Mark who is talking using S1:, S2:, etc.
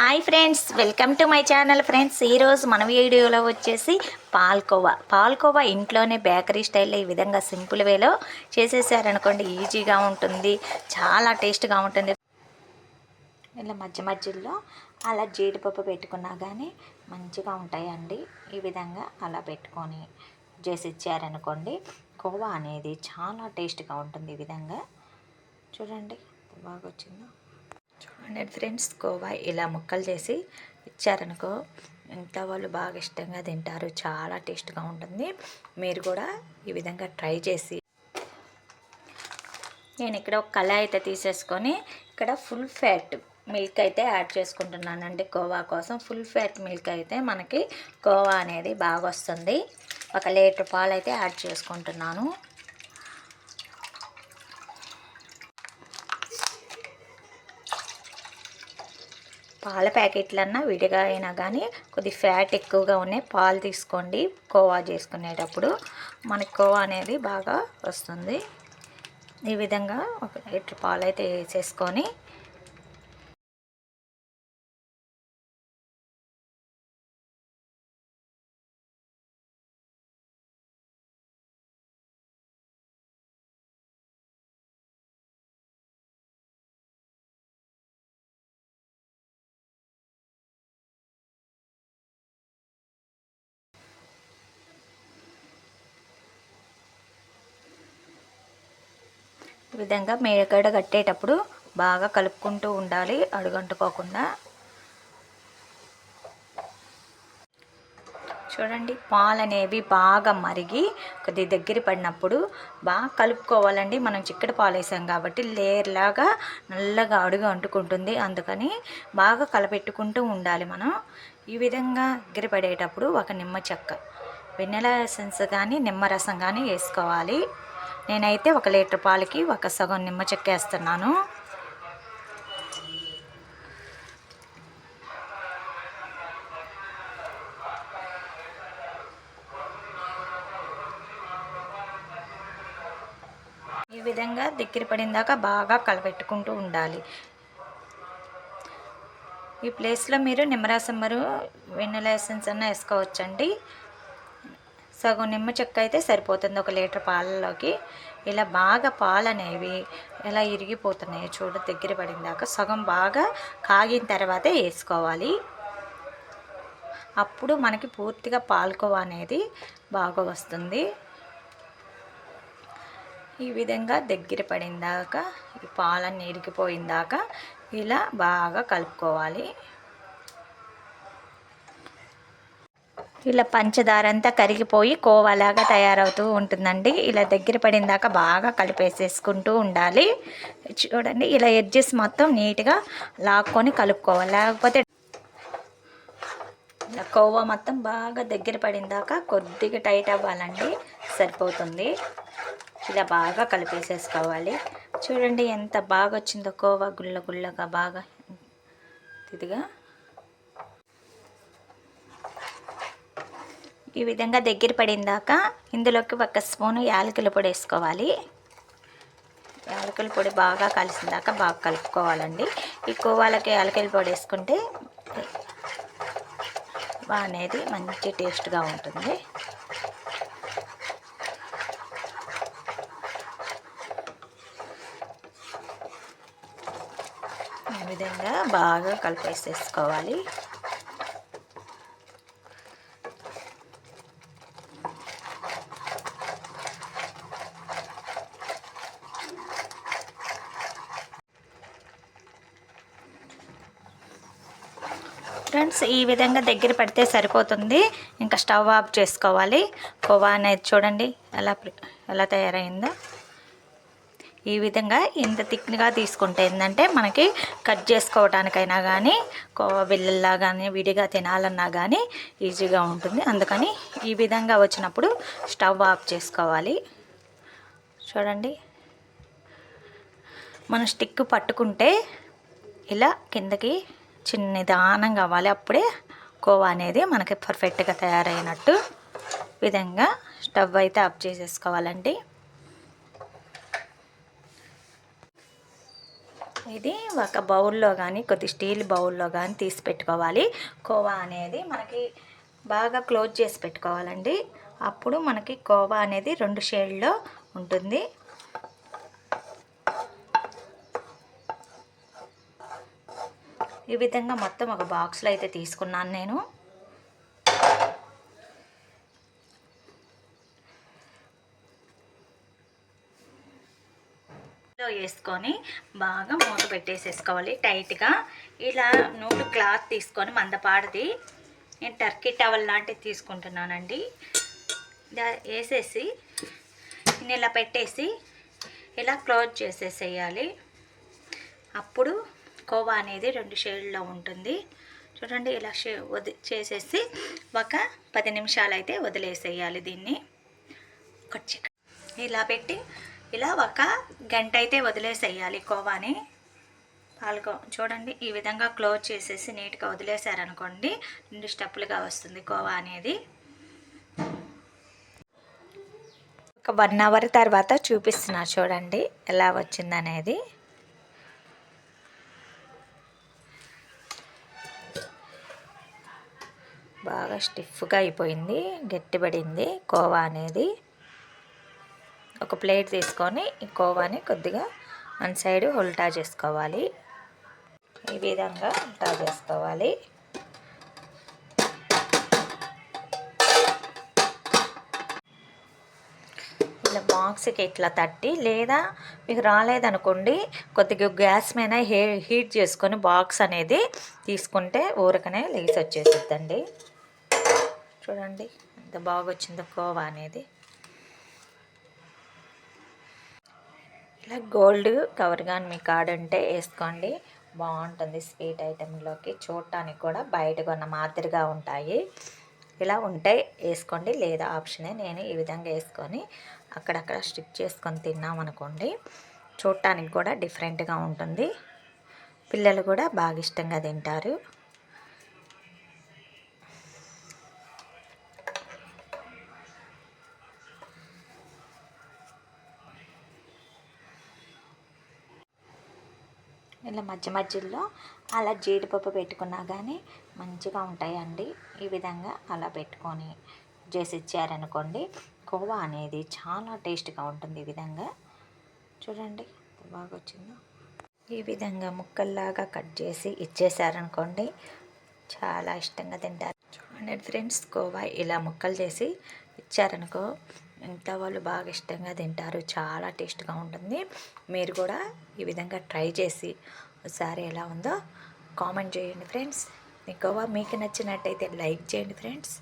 S1: Hi friends welcome to my channel friends. ఈరోజు మన వీడియోలో వచ్చేసి పాల్కోవా. పాల్కోవా ఇంట్లోనే బేకరీ స్టైల్లో ఈ విధంగా సింపుల్ వేలో చేసేసారనుకోండి ఈజీగా ఉంటుంది చాలా టేస్ట్గా ఉంటుంది. ఇలా మధ్య మధ్యలో అలా జీడిపప్పు పెట్టుకున్నా కానీ మంచిగా ఉంటాయండి. ఈ విధంగా అలా పెట్టుకొని చేసి ఇచ్చారనుకోండి కోవా అనేది చాలా టేస్ట్గా ఉంటుంది ఈ విధంగా. చూడండి బాగా వచ్చిందో చూడండి ఫ్రెండ్స్ కోవా ఇలా ముక్కలు చేసి ఇచ్చారనుకో ఇంట్లో వాళ్ళు బాగా ఇష్టంగా తింటారు. చాలా టేస్ట్గా ఉంటుంది. మీరు కూడా ఈ విధంగా ట్రై చేసి నేను ఇక్కడ ఒక కళాయి అయితే తీసేసుకొని ఇక్కడ ఫుల్ ఫ్యాట్ మిల్క్ అయితే యాడ్ చేసుకుంటున్నానండి కోవా కోసం ఫుల్ ఫ్యాట్ మిల్క్ అయితే మనకి కోవా అనేది బాగా వస్తుంది. ఒక లీటర్ పాలు అయితే యాడ్ చేసుకుంటున్నాను. పాల ప్యాకెట్లన్నా విడిగా అయినా కానీ కొద్ది ఫ్యాట్ ఎక్కువగా ఉన్నాయి పాలు తీసుకోండి. కోవా చేసుకునేటప్పుడు మనకి కోవా అనేది బాగా వస్తుంది. ఈ విధంగా ఒక లీటర్ పాలు అయితే వేసేసుకొని విధంగా మేడగడ కట్టేటప్పుడు బాగా కలుపుకుంటూ ఉండాలి అడుగంటుకోకుండా. చూడండి పాలు అనేవి బాగా మరిగి కొద్ది దగ్గర పడినప్పుడు బాగా కలుపుకోవాలండి. మనం చిక్కటి పాలు వేసాం కాబట్టి లేయర్లాగా నల్లగా అడుగు అంటుకుంటుంది. అందుకని బాగా కలపెట్టుకుంటూ ఉండాలి మనం. ఈ విధంగా దగ్గర పడేటప్పుడు ఒక నిమ్మ చెక్క వెన్నెల ఎసెన్స్ కానీ నిమ్మరసం కానీ వేసుకోవాలి. నేనైతే ఒక లీటర్ పాలకి ఒక సగం నిమ్మ చెక్క వేస్తున్నాను. ఈ విధంగా దగ్గర పడిందాక బాగా కలపెట్టుకుంటూ ఉండాలి. ఈ ప్లేస్లో మీరు నిమ్మరసం మరు వెన్నెల ఎసెన్స్ అన్న వేసుకోవచ్చండి. సగం నిమ్మ చెక్క అయితే సరిపోతుంది ఒక లీటర్ పాలలోకి. ఇలా బాగా పాలు అనేవి ఇలా ఇరిగిపోతున్నాయి చూడ దగ్గర పడిందాక. సగం బాగా కాగిన తర్వాతే వేసుకోవాలి. అప్పుడు మనకి పూర్తిగా పాలకోవ అనేది బాగా వస్తుంది. ఈ విధంగా దగ్గర పడిందాక ఈ పాలన్నీ ఇరిగిపోయిందాక ఇలా బాగా కలుపుకోవాలి. ఇలా పంచదార అంతా కరిగిపోయి కోవాలాగా తయారవుతూ ఉంటుందండి. ఇలా దగ్గర పడిందాక బాగా కలిపేసేసుకుంటూ ఉండాలి. చూడండి ఇలా ఎడ్జెస్ మొత్తం నీట్గా లాక్కొని కలుపుకోవాలి. లేకపోతే ఇలా కోవా మొత్తం బాగా దగ్గర పడిందాక కొద్దిగా టైట్ అవ్వాలండి. సరిపోతుంది. ఇలా బాగా కలిపేసేసుకోవాలి. చూడండి ఎంత బాగా వచ్చిందో కోవా గుల్ల గుల్లగా బాగా ఇదిగా. ఈ విధంగా దగ్గర పడిందాక ఇందులోకి ఒక స్పూను యాలకుల పొడి వేసుకోవాలి. యాలకుల పొడి బాగా కలిసిందాక బాగా కలుపుకోవాలండి. ఈ కోవాలకి యాలకుల పొడి వేసుకుంటే అనేది మంచి టేస్ట్గా ఉంటుంది. ఈ విధంగా బాగా కలిపేసేసుకోవాలి. ఫ్రెండ్స్ ఈ విధంగా దగ్గర పడితే సరిపోతుంది. ఇంకా స్టవ్ ఆఫ్ చేసుకోవాలి. కోవా అనేది చూడండి ఎలా ఎలా తయారైందో. ఈ విధంగా ఇంత థిక్గా తీసుకుంటే ఏంటంటే మనకి కట్ చేసుకోవడానికైనా కానీ కోవా బిల్లల్లా కానీ విడిగా తినాలన్నా కానీ ఈజీగా ఉంటుంది. అందుకని ఈ విధంగా వచ్చినప్పుడు స్టవ్ ఆఫ్ చేసుకోవాలి. చూడండి. మనం స్టిక్ పట్టుకుంటే ఇలా కిందకి చిన్న నిదానం కావాలి. అప్పుడే కోవా అనేది మనకి పర్ఫెక్ట్గా తయారైనట్టు విధంగా స్టవ్ అయితే ఆఫ్ చేసేసుకోవాలండి. ఇది ఒక బౌల్లో కానీ కొద్ది స్టీల్ బౌల్లో కానీ తీసి పెట్టుకోవాలి. కోవా అనేది మనకి బాగా క్లోజ్ చేసి పెట్టుకోవాలండి. అప్పుడు మనకి కోవా అనేది రెండు షేడ్లో ఉంటుంది. ఈ విధంగా మొత్తం ఒక బాక్స్లో అయితే తీసుకున్నాను నేను. వేసుకొని బాగా మూత పెట్టేసేసుకోవాలి టైట్గా. ఇలా నూలు క్లాత్ తీసుకొని మందపాడిది. నేను టర్కీ టవల్ లాంటిది తీసుకుంటున్నానండి. వేసేసి నేను ఇలా పెట్టేసి ఇలా క్లోజ్ చేసేసేయాలి. అప్పుడు కోవా అనేది రెండు షేడ్లో ఉంటుంది. చూడండి ఇలా షే వది చేసేసి ఒక పది నిమిషాలు అయితే వదిలేసేయాలి దీన్ని. ఒక చికెన్ ఇలా పెట్టి ఇలా ఒక గంట అయితే వదిలేసేయాలి కోవాని. పాల్గొ చూడండి ఈ విధంగా క్లోజ్ చేసేసి నీట్గా వదిలేసారనుకోండి రెండు స్టెప్పులుగా వస్తుంది కోవా అనేది. ఒక వన్ అవర్ తర్వాత చూపిస్తున్నా చూడండి ఎలా వచ్చిందనేది. బాగా స్టిఫ్గా అయిపోయింది గట్టిపడింది కోవా అనేది. ఒక ప్లేట్ తీసుకొని ఈ కోవాని కొద్దిగా వన్ సైడ్ ఉల్టా చేసుకోవాలి. ఈ విధంగా ఉల్టా చేసుకోవాలి. ఇలా బాక్స్కి ఇట్లా తట్టి లేదా మీకు రాలేదనుకోండి కొద్దిగా గ్యాస్ మీద హీట్ చేసుకొని బాక్స్ అనేది తీసుకుంటే ఊరకనే లేచి వచ్చేసిద్దండి. చూడండి ఎంత బాగా వచ్చిందో కోవా అనేది. ఇలా గోల్డ్ కవర్ కానీ మీ కార్డ్ ఉంటే వేసుకోండి. బాగుంటుంది స్వీట్ ఐటెంలోకి చూడటానికి కూడా బయట కొన్న మాదిరిగా ఉంటాయి. ఇలా ఉంటే వేసుకోండి లేదా ఆప్షనే నేను ఈ విధంగా వేసుకొని అక్కడక్కడ స్టిక్ చేసుకొని తిన్నామనుకోండి చూడటానికి కూడా డిఫరెంట్గా ఉంటుంది. పిల్లలు కూడా బాగా ఇష్టంగా తింటారు. ఇలా మధ్య మధ్యలో అలా జీడిపప్పు పెట్టుకున్నా కానీ మంచిగా ఉంటాయండి. ఈ విధంగా అలా పెట్టుకొని చేసి ఇచ్చారనుకోండి కోవా అనేది చాలా టేస్ట్గా ఉంటుంది ఈ విధంగా. చూడండి బాగా వచ్చిందో ఈ విధంగా ముక్కల్లాగా కట్ చేసి ఇచ్చేసారనుకోండి చాలా ఇష్టంగా తింటారు. చూడండి ఫ్రెండ్స్ కోవా ఇలా ముక్కలు చేసి ఇచ్చారనుకో ఇంట్లో వాళ్ళు బాగా ఇష్టంగా తింటారు చాలా టేస్ట్గా ఉంటుంది. మీరు కూడా ఈ విధంగా ట్రై చేసి ఒకసారి ఎలా ఉందో కామెంట్ చేయండి ఫ్రెండ్స్. ఎక్కువ మీకు నచ్చినట్టయితే లైక్ చేయండి ఫ్రెండ్స్.